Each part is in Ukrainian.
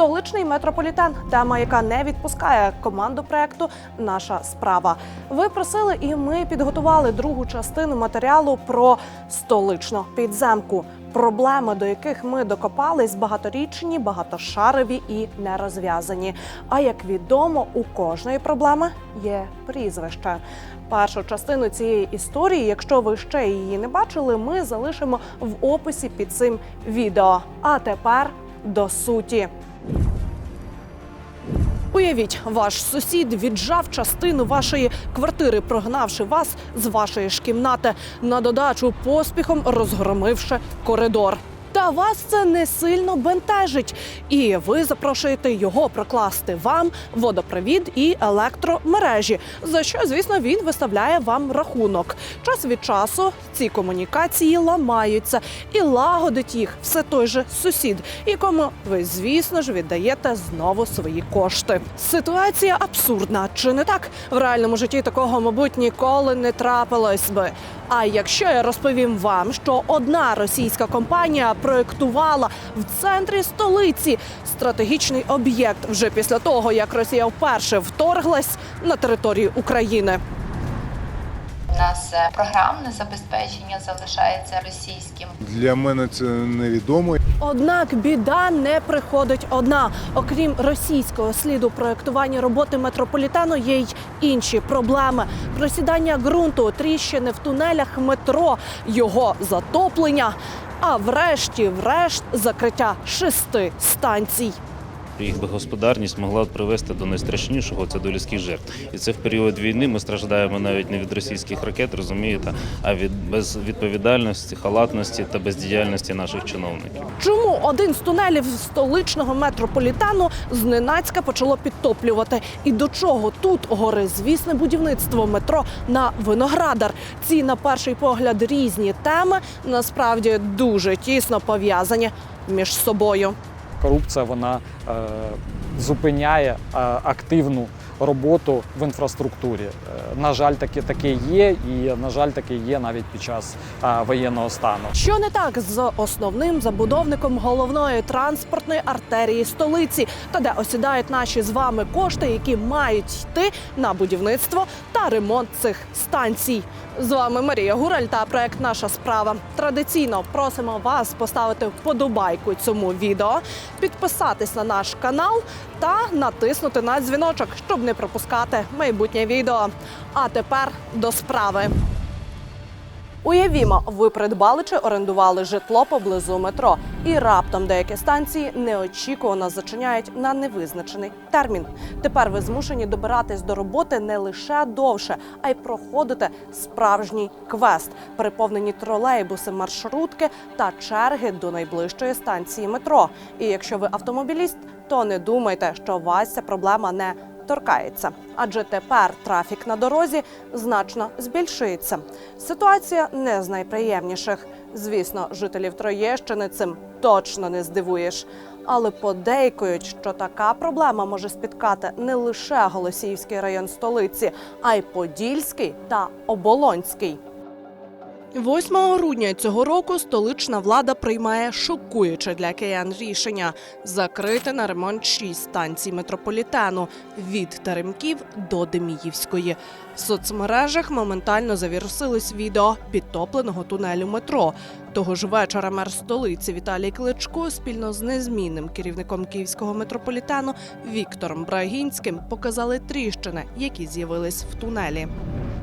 Столичний метрополітен тема, яка не відпускає команду проекту Наша справа. Ви просили, і ми підготували другу частину матеріалу про столичну підземку. Проблеми, до яких ми докопались, багаторічні, багатошарові і нерозв'язані. А як відомо, у кожної проблеми є прізвище. Першу частину цієї історії, якщо ви ще її не бачили, ми залишимо в описі під цим відео. А тепер до суті. Уявіть, ваш сусід віджав частину вашої квартири, прогнавши вас з вашої ж кімнати, на додачу поспіхом розгромивши коридор. Та вас це не сильно бентежить, і ви запрошуєте його прокласти вам водопровід і електромережі, за що, звісно, він виставляє вам рахунок. Час від часу ці комунікації ламаються і лагодить їх все той же сусід, якому ви, звісно ж, віддаєте знову свої кошти. Ситуація абсурдна, чи не так? В реальному житті такого, мабуть, ніколи не трапилось би. А якщо я розповім вам, що одна російська компанія проєктувала в центрі столиці стратегічний об'єкт вже після того, як Росія вперше вторглась на територію України. Нас е, програмне забезпечення залишається російським. Для мене це невідомо. Однак біда не приходить одна. Окрім російського сліду проєктування роботи метрополітену, є й інші проблеми: просідання ґрунту, тріщини в тунелях метро, його затоплення. А врешті-врешт закриття шести станцій. Їх би господарність могла привести до найстрашнішого це до людських жертв. І це в період війни ми страждаємо навіть не від російських ракет, розумієте, а від безвідповідальності, халатності та бездіяльності наших чиновників. Чому один з тунелів столичного метрополітену зненацька почало підтоплювати? І до чого тут горизвісне будівництво метро на виноградар? Ці, на перший погляд, різні теми насправді дуже тісно пов'язані між собою. Корупція вона е, зупиняє е, активну роботу в інфраструктурі. Е, на жаль, таке таке є, і на жаль, таке є навіть під час воєнного стану. Що не так з основним забудовником головної транспортної артерії столиці, та де осідають наші з вами кошти, які мають йти на будівництво та ремонт цих станцій? З вами Марія Гураль та проект Наша справа. Традиційно просимо вас поставити вподобайку цьому відео, підписатись на наш канал та натиснути на дзвіночок, щоб не пропускати майбутнє відео. А тепер до справи. Уявімо, ви придбали чи орендували житло поблизу метро, і раптом деякі станції неочікувано зачиняють на невизначений термін. Тепер ви змушені добиратись до роботи не лише довше, а й проходити справжній квест, переповнені тролейбуси, маршрутки та черги до найближчої станції метро. І якщо ви автомобіліст, то не думайте, що вас ця проблема не торкається, адже тепер трафік на дорозі значно збільшується. Ситуація не з найприємніших. Звісно, жителів Троєщини цим точно не здивуєш. Але подейкують, що така проблема може спіткати не лише Голосіївський район столиці, а й Подільський та Оболонський. 8 грудня цього року столична влада приймає шокуюче для киян рішення закрити на ремонт шість станцій метрополітену від Теремків до Деміївської. В соцмережах моментально завірусились відео підтопленого тунелю метро. Того ж вечора мер столиці Віталій Кличко спільно з незмінним керівником київського метрополітену Віктором Брагінським показали тріщини, які з'явились в тунелі.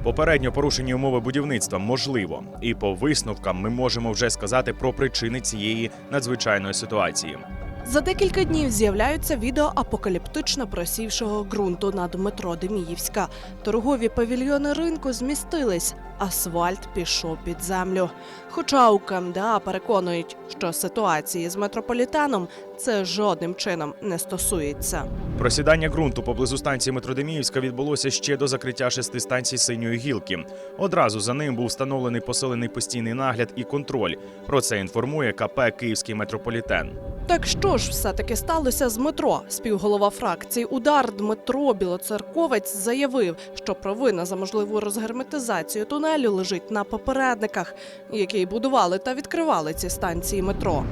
Попередньо порушені умови будівництва можливо, і по висновкам ми можемо вже сказати про причини цієї надзвичайної ситуації. За декілька днів з'являються відео апокаліптично просівшого ґрунту над метро Деміївська. Торгові павільйони ринку змістились, асфальт пішов під землю. Хоча у КМДА переконують, що ситуації з метрополітеном це жодним чином не стосується. Просідання ґрунту поблизу станції Метродеміївська відбулося ще до закриття шести станцій синьої гілки. Одразу за ним був встановлений посилений постійний нагляд і контроль. Про це інформує КП Київський метрополітен. Так що ж все таки сталося з метро? Співголова фракції Удар Дмитро Білоцерковець заявив, що провина за можливу розгерметизацію тунелю лежить на попередниках, які будували та відкривали ці станції метро.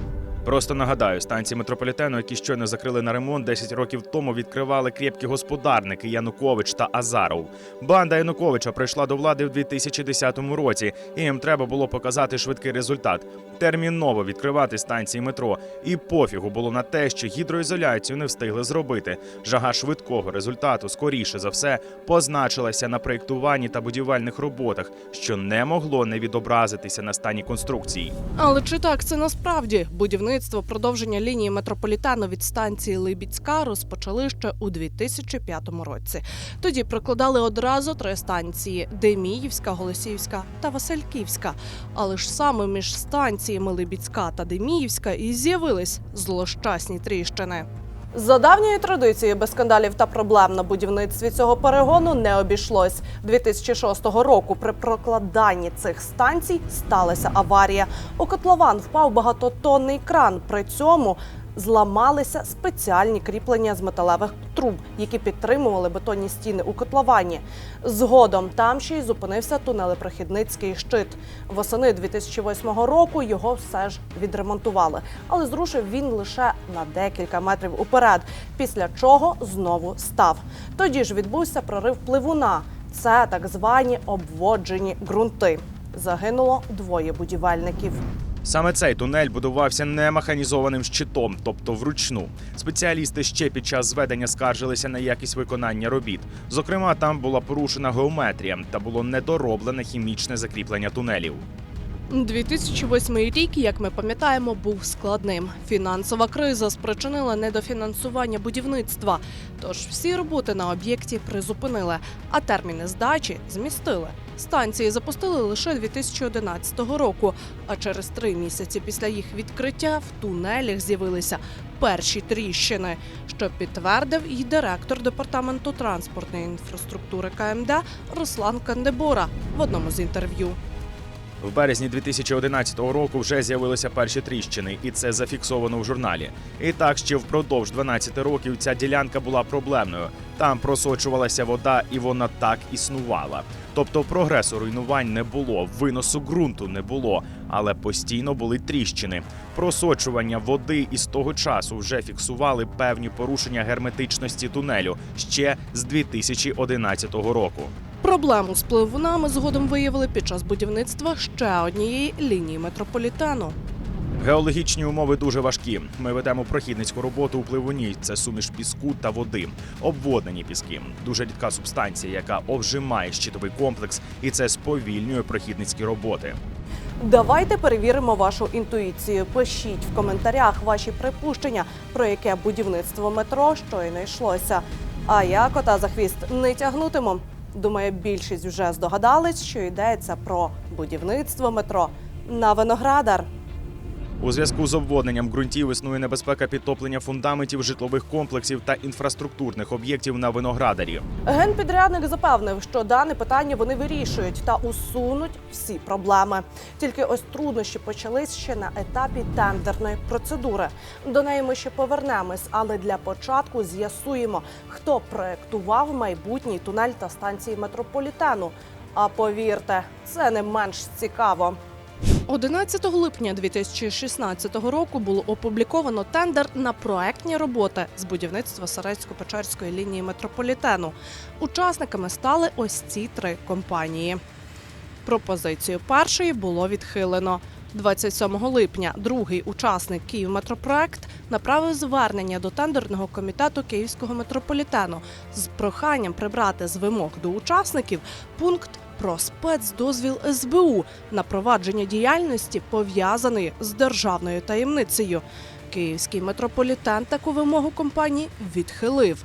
Просто нагадаю, станції метрополітену, які щойно закрили на ремонт 10 років тому, відкривали крепкі господарники Янукович та Азаров. Банда Януковича прийшла до влади в 2010 році, і їм треба було показати швидкий результат. Терміново відкривати станції метро. І пофігу було на те, що гідроізоляцію не встигли зробити. Жага швидкого результату, скоріше за все, позначилася на проєктуванні та будівельних роботах, що не могло не відобразитися на стані конструкції. Але чи так це насправді будівництво продовження лінії метрополітену від станції Либіцька розпочали ще у 2005 році. Тоді прокладали одразу три станції: Деміївська, Голосіївська та Васильківська. Але ж саме між станціями Либіцька та Деміївська і з'явились злощасні тріщини. За давньою традицією без скандалів та проблем на будівництві цього перегону не обійшлось. 2006 року при прокладанні цих станцій сталася аварія. У котлован впав багатотонний кран. При цьому зламалися спеціальні кріплення з металевих труб, які підтримували бетонні стіни у котловані. Згодом там ще й зупинився тунелепрохідницький щит. Восени 2008 року його все ж відремонтували, але зрушив він лише на декілька метрів уперед. Після чого знову став. Тоді ж відбувся прорив пливуна. Це так звані обводжені ґрунти. Загинуло двоє будівельників. Саме цей тунель будувався не механізованим щитом, тобто вручну. Спеціалісти ще під час зведення скаржилися на якість виконання робіт. Зокрема, там була порушена геометрія та було недороблене хімічне закріплення тунелів. 2008 рік, як ми пам'ятаємо, був складним. Фінансова криза спричинила недофінансування будівництва. Тож всі роботи на об'єкті призупинили, а терміни здачі змістили. Станції запустили лише 2011 року. А через три місяці після їх відкриття в тунелях з'явилися перші тріщини, що підтвердив і директор департаменту транспортної інфраструктури КМД Руслан Кандебора в одному з інтерв'ю. В березні 2011 року вже з'явилися перші тріщини, і це зафіксовано в журналі. І так ще впродовж 12 років ця ділянка була проблемною. Там просочувалася вода, і вона так існувала. Тобто прогресу руйнувань не було, виносу ґрунту не було, але постійно були тріщини. Просочування води і з того часу вже фіксували певні порушення герметичності тунелю ще з 2011 року. Проблему з пливунами згодом виявили під час будівництва ще однієї лінії метрополітену. Геологічні умови дуже важкі. Ми ведемо прохідницьку роботу у пливуні. Це суміш піску та води, обводнені піски. Дуже рідка субстанція, яка обжимає щитовий комплекс, і це сповільнює прохідницькі роботи. Давайте перевіримо вашу інтуїцію. Пишіть в коментарях ваші припущення, про яке будівництво метро щойно йшлося. А я кота за хвіст не тягнутиму. Думаю, більшість вже здогадались, що йдеться про будівництво метро на Виноградар. У зв'язку з обводненням ґрунтів існує небезпека підтоплення фундаментів житлових комплексів та інфраструктурних об'єктів на виноградарі. Генпідрядник запевнив, що дане питання вони вирішують та усунуть всі проблеми. Тільки ось труднощі почались ще на етапі тендерної процедури. До неї ми ще повернемось, але для початку з'ясуємо, хто проектував майбутній тунель та станції метрополітену. А повірте, це не менш цікаво. 11 липня 2016 року було опубліковано тендер на проектні роботи з будівництва Сарецько-Печерської лінії метрополітену. Учасниками стали ось ці три компанії. Пропозицію першої було відхилено. 27 липня другий учасник «Київметропроект» направив звернення до тендерного комітету Київського метрополітену з проханням прибрати з вимог до учасників пункт про спецдозвіл СБУ на провадження діяльності, пов'язаної з державною таємницею. Київський метрополітен таку вимогу компанії відхилив.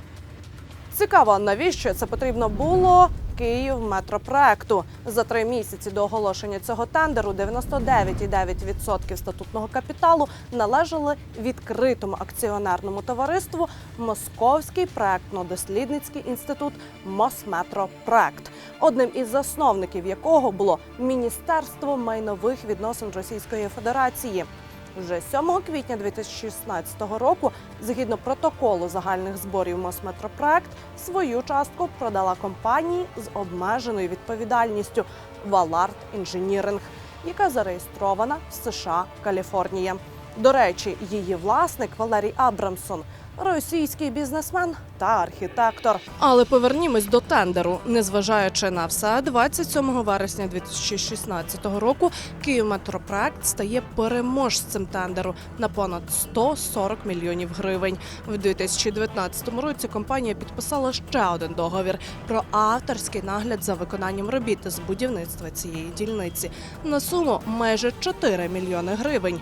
Цікаво, навіщо це потрібно було Київ метропроекту. За три місяці до оголошення цього тендеру 99,9% статутного капіталу належали відкритому акціонерному товариству Московський проектно-дослідницький інститут Мосметропроект, одним із засновників якого було Міністерство майнових відносин Російської Федерації. Вже 7 квітня 2016 року, згідно протоколу загальних зборів Мосметропроект, свою частку продала компанії з обмеженою відповідальністю Валарт Інженіринг, яка зареєстрована в США, Каліфорнія. До речі, її власник Валерій Абрамсон. Російський бізнесмен та архітектор. Але повернімось до тендеру. Незважаючи на все, 27 вересня 2016 року Київметропроект стає переможцем тендеру на понад 140 мільйонів гривень. В 2019 році компанія підписала ще один договір про авторський нагляд за виконанням робіт з будівництва цієї дільниці на суму майже 4 мільйони гривень.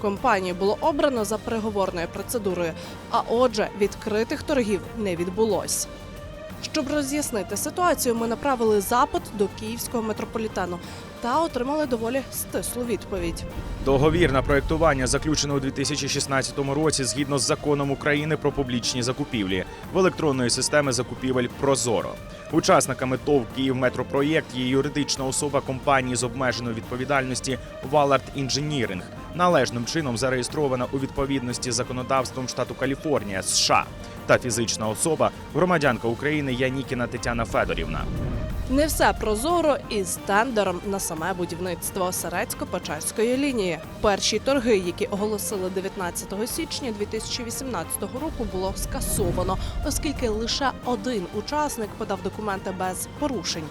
Компанію було обрано за переговорною процедурою, а отже, відкритих торгів не відбулось. Щоб роз'яснити ситуацію, ми направили запит до київського метрополітену та отримали доволі стислу відповідь. Договір на проєктування заключено у 2016 році згідно з законом України про публічні закупівлі в електронної системи закупівель Прозоро. Учасниками ТОВ «Київметропроєкт» є юридична особа компанії з обмеженою відповідальності Валард Інженіринг, належним чином зареєстрована у відповідності з законодавством штату Каліфорнія США та фізична особа громадянка України Янікіна Тетяна Федорівна. Не все прозоро із тендером на саме будівництво Серецько-Печерської лінії. Перші торги, які оголосили 19 січня 2018 року, було скасовано, оскільки лише один учасник подав документи без порушень.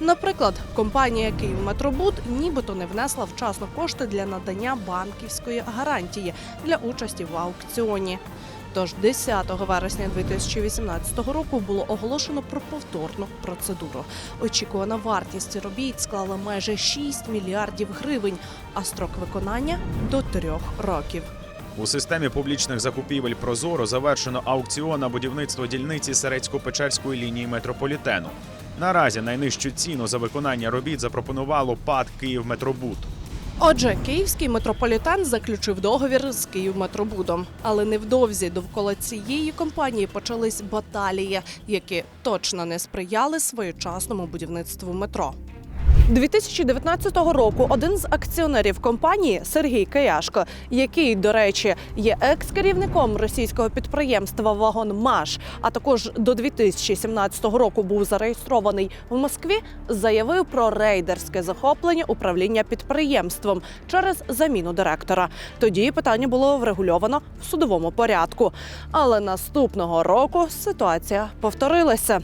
Наприклад, компанія «Київметробуд» нібито не внесла вчасно кошти для надання банківської гарантії для участі в аукціоні. Тож 10 вересня 2018 року було оголошено про повторну процедуру. Очікувана вартість робіт склала майже 6 мільярдів гривень, а строк виконання до трьох років. У системі публічних закупівель Прозоро завершено аукціон на будівництво дільниці Серецько-Печерської лінії метрополітену. Наразі найнижчу ціну за виконання робіт запропонувало ПАД «Київметробуд». Отже, київський метрополітен заключив договір з Київметробудом. Але невдовзі довкола цієї компанії почались баталії, які точно не сприяли своєчасному будівництву метро. 2019 року один з акціонерів компанії Сергій Каяшко, який, до речі, є екс-керівником російського підприємства Вагонмаш, а також до 2017 року був зареєстрований в Москві, заявив про рейдерське захоплення управління підприємством через заміну директора. Тоді питання було врегульовано в судовому порядку. Але наступного року ситуація повторилася.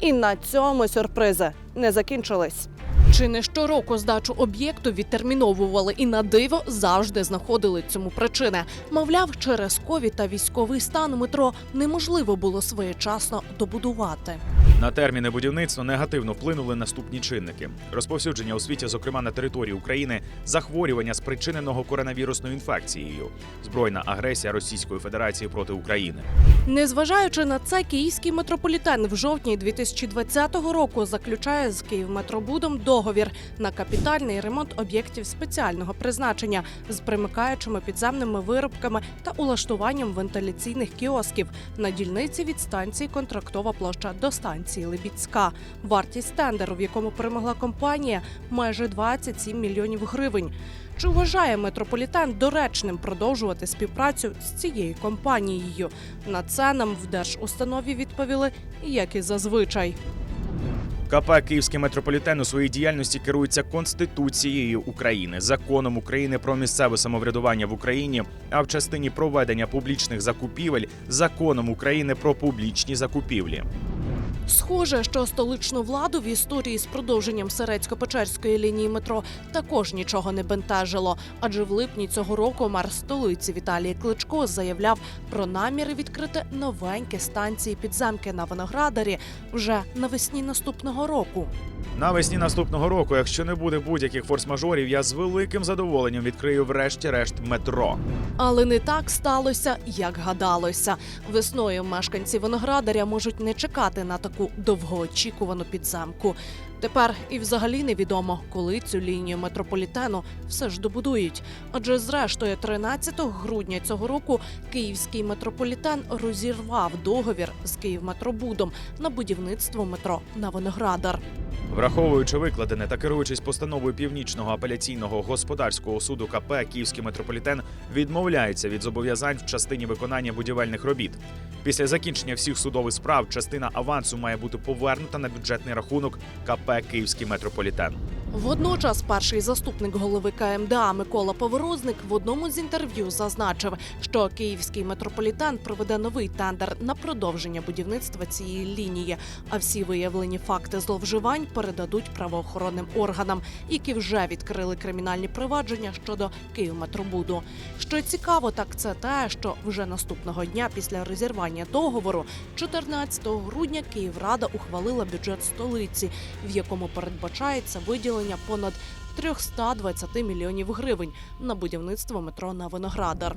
І на цьому сюрпризи не закінчились. Чи не щороку здачу об'єкту відтерміновували і на диво завжди знаходили цьому причини. Мовляв, через ковід та військовий стан метро неможливо було своєчасно добудувати. На терміни будівництва негативно вплинули наступні чинники: розповсюдження у світі, зокрема на території України, захворювання спричиненого коронавірусною інфекцією, збройна агресія Російської Федерації проти України. Незважаючи на це, київський метрополітен в жовтні 2020 року заключає з Київметробудом договір на капітальний ремонт об'єктів спеціального призначення з примикаючими підземними виробками та улаштуванням вентиляційних кіосків на дільниці від станції Контрактова площа до станції Лебідська. Вартість тендеру, в якому перемогла компанія, майже 27 мільйонів гривень. Чи вважає метрополітен доречним продовжувати співпрацю з цією компанією? На це нам в держустанові відповіли, як і зазвичай. КП Київський метрополітен у своїй діяльності керується Конституцією України, законом України про місцеве самоврядування в Україні, а в частині проведення публічних закупівель законом України про публічні закупівлі. Схоже, що столичну владу в історії з продовженням Серецько-Печерської лінії метро також нічого не бентежило. Адже в липні цього року мер столиці Віталій Кличко заявляв про наміри відкрити новенькі станції підземки на Виноградарі вже навесні наступного року. Навесні наступного року, якщо не буде будь-яких форс-мажорів, я з великим задоволенням відкрию врешті-решт метро. Але не так сталося, як гадалося. Весною мешканці Виноградаря можуть не чекати на таку довгоочікувану підземку. Тепер і взагалі невідомо, коли цю лінію метрополітену все ж добудують. Адже зрештою, 13 грудня цього року київський метрополітен розірвав договір з Київметробудом на будівництво метро на Виноградар. Враховуючи викладене та керуючись постановою північного апеляційного господарського суду КП, Київський метрополітен відмовляється від зобов'язань в частині виконання будівельних робіт. Після закінчення всіх судових справ частина авансу має бути повернута на бюджетний рахунок КП Київський метрополітен. Водночас перший заступник голови КМДА Микола Поворозник в одному з інтерв'ю зазначив, що київський метрополітен проведе новий тендер на продовження будівництва цієї лінії, а всі виявлені факти зловживань передадуть правоохоронним органам, які вже відкрили кримінальні провадження щодо Київметробуду. Що цікаво, так це те, що вже наступного дня після розірвання договору, 14 грудня Київрада ухвалила бюджет столиці, в якому передбачається виділення понад 320 мільйонів гривень на будівництво метро на Виноградар.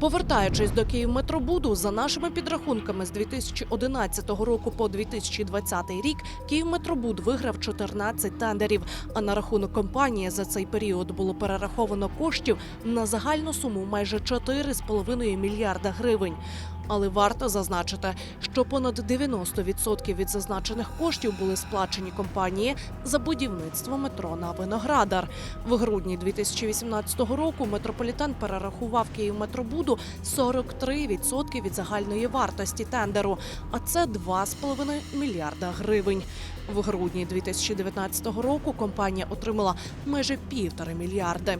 Повертаючись до Київметробуду, за нашими підрахунками з 2011 року по 2020 рік Київметробуд виграв 14 тендерів. А на рахунок компанії за цей період було перераховано коштів на загальну суму майже 4,5 мільярда гривень. Але варто зазначити, що понад 90% від зазначених коштів були сплачені компанії за будівництво метро на Виноградар. В грудні 2018 року метрополітен перерахував Київметробуду 43% від загальної вартості тендеру, а це 2,5 мільярда гривень. В грудні 2019 року компанія отримала майже півтори мільярди.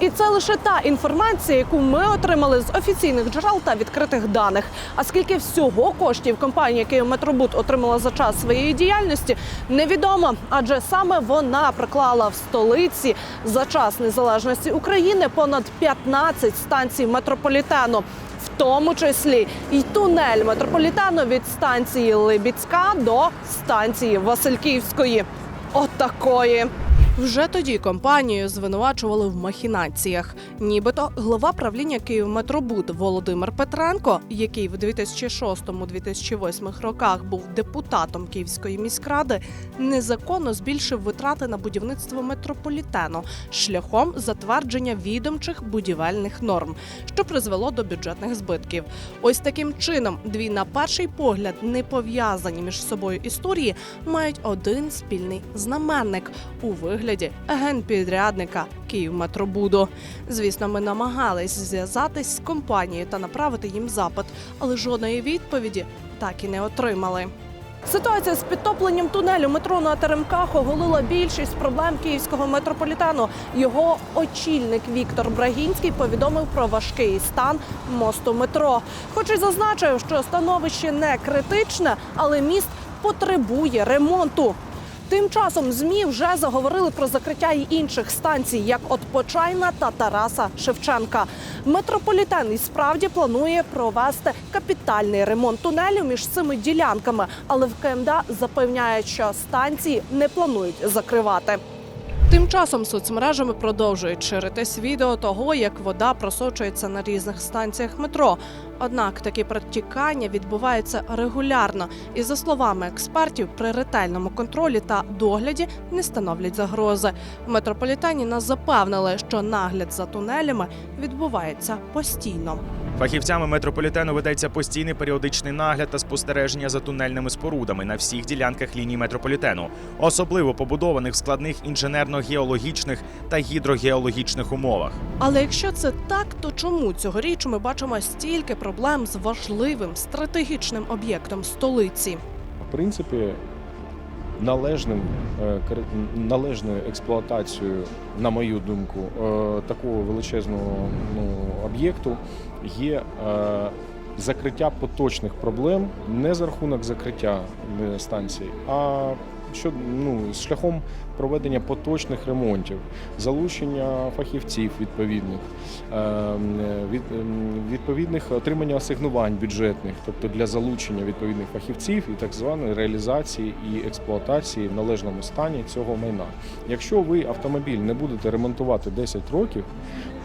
І це лише та інформація, яку ми отримали з офіційних джерел та відкритих даних. А скільки всього коштів компанія Київметробуд отримала за час своєї діяльності, невідомо. Адже саме вона приклала в столиці за час незалежності України понад 15 станцій метрополітену. В тому числі й тунель метрополітену від станції Либіцька до станції Васильківської. Отакої. Вже тоді компанію звинувачували в махінаціях. Нібито глава правління Київметробуд Володимир Петренко, який в 2006-2008 роках був депутатом Київської міськради, незаконно збільшив витрати на будівництво метрополітену шляхом затвердження відомчих будівельних норм, що призвело до бюджетних збитків. Ось таким чином дві на перший погляд не пов'язані між собою історії мають один спільний знаменник у вигляді генпідрядника Київметробуду. Звісно, ми намагались зв'язатись з компанією та направити їм запит, але жодної відповіді так і не отримали. Ситуація з підтопленням тунелю метро на Теремках оголила більшість проблем київського метрополітену. Його очільник Віктор Брагінський повідомив про важкий стан мосту метро. Хоч і зазначив, що становище не критичне, але міст потребує ремонту. Тим часом змі вже заговорили про закриття й інших станцій, як от Почайна та Тараса Шевченка. Метрополітен і справді планує провести капітальний ремонт тунелю між цими ділянками, але в КМДА запевняють, що станції не планують закривати. Тим часом соцмережами продовжують ширитись відео того, як вода просочується на різних станціях метро. Однак такі протікання відбуваються регулярно, і за словами експертів, при ретельному контролі та догляді не становлять загрози. В метрополітені нас запевнили, що нагляд за тунелями відбувається постійно. Фахівцями метрополітену ведеться постійний періодичний нагляд та спостереження за тунельними спорудами на всіх ділянках лінії метрополітену, особливо побудованих в складних інженерно-геологічних та гідрогеологічних умовах. Але якщо це так, то чому цьогоріч ми бачимо стільки проблем з важливим стратегічним об'єктом столиці? В принципі, належним, е, належною експлуатацією, на мою думку, е, такого величезного ну, об'єкту є е, закриття поточних проблем не за рахунок закриття станцій, а що ну, шляхом проведення поточних ремонтів, залучення фахівців відповідних, е, від, ем, відповідних отримання асигнувань бюджетних, тобто для залучення відповідних фахівців і так званої реалізації і експлуатації в належному стані цього майна. Якщо ви автомобіль не будете ремонтувати 10 років,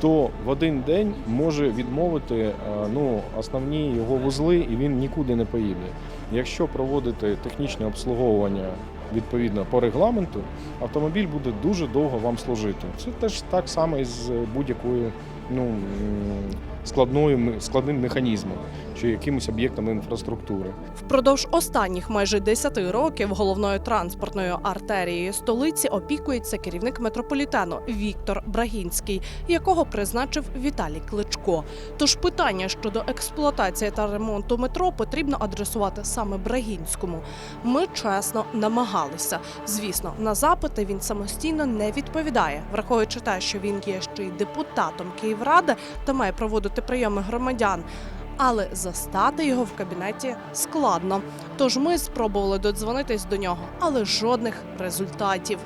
то в один день може відмовити е, ну, основні його вузли, і він нікуди не поїде. Якщо проводити технічне обслуговування відповідно по регламенту, автомобіль буде дуже довго вам служити. Це теж так само і з будь-якою ну, складною, складним механізмом чи якимось об'єктом інфраструктури. Впродовж останніх майже 10 років головною транспортною артерією столиці опікується керівник метрополітену Віктор Брагінський, якого призначив Віталій Кличко. Тож питання щодо експлуатації та ремонту метро потрібно адресувати саме Брагінському. Ми чесно намагалися. Звісно, на запити він самостійно не відповідає, враховуючи те, що він є ще й депутатом Київради та має проводити прийоми громадян. Але застати його в кабінеті складно. Тож ми спробували додзвонитись до нього, але жодних результатів.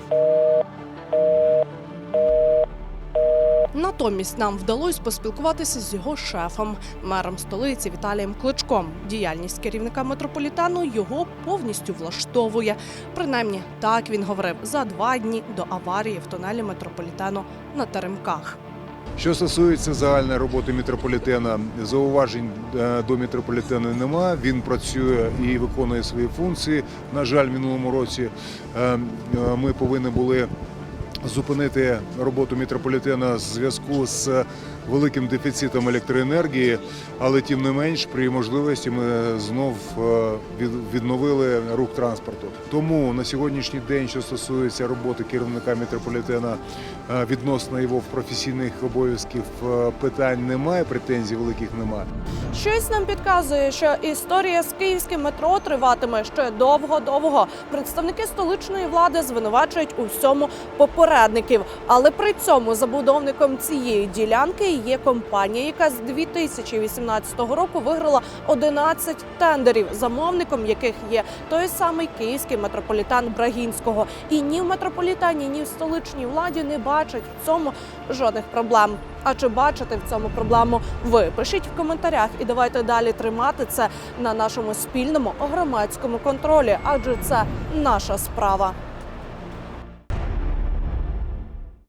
Натомість нам вдалося поспілкуватися з його шефом, мером столиці Віталієм Кличком. Діяльність керівника метрополітену його повністю влаштовує. Принаймні, так він говорив за два дні до аварії в тунелі метрополітену на Теремках. Що стосується загальної роботи метрополітена, зауважень е, до метрополітену нема. Він працює і виконує свої функції. На жаль, в минулому році е, е, ми повинні були зупинити роботу метрополітена в зв'язку з великим дефіцитом електроенергії, але тим не менш, при можливості ми знов е, відновили рух транспорту. Тому на сьогоднішній день, що стосується роботи керівника метрополітена е, відносно його професійних обов'язків, е, питань немає, претензій великих немає. Щось нам підказує, що історія з київським метро триватиме ще довго-довго. Представники столичної влади звинувачують у всьому попередників, але при цьому забудовником цієї ділянки є компанія, яка з 2018 року виграла 11 тендерів, замовником яких є той самий київський метрополітен Брагінського. І ні в метрополітені, ні в столичній владі не бачать в цьому жодних проблем. А чи бачите в цьому проблему ви? Пишіть в коментарях і давайте далі тримати це на нашому спільному громадському контролі, адже це наша справа.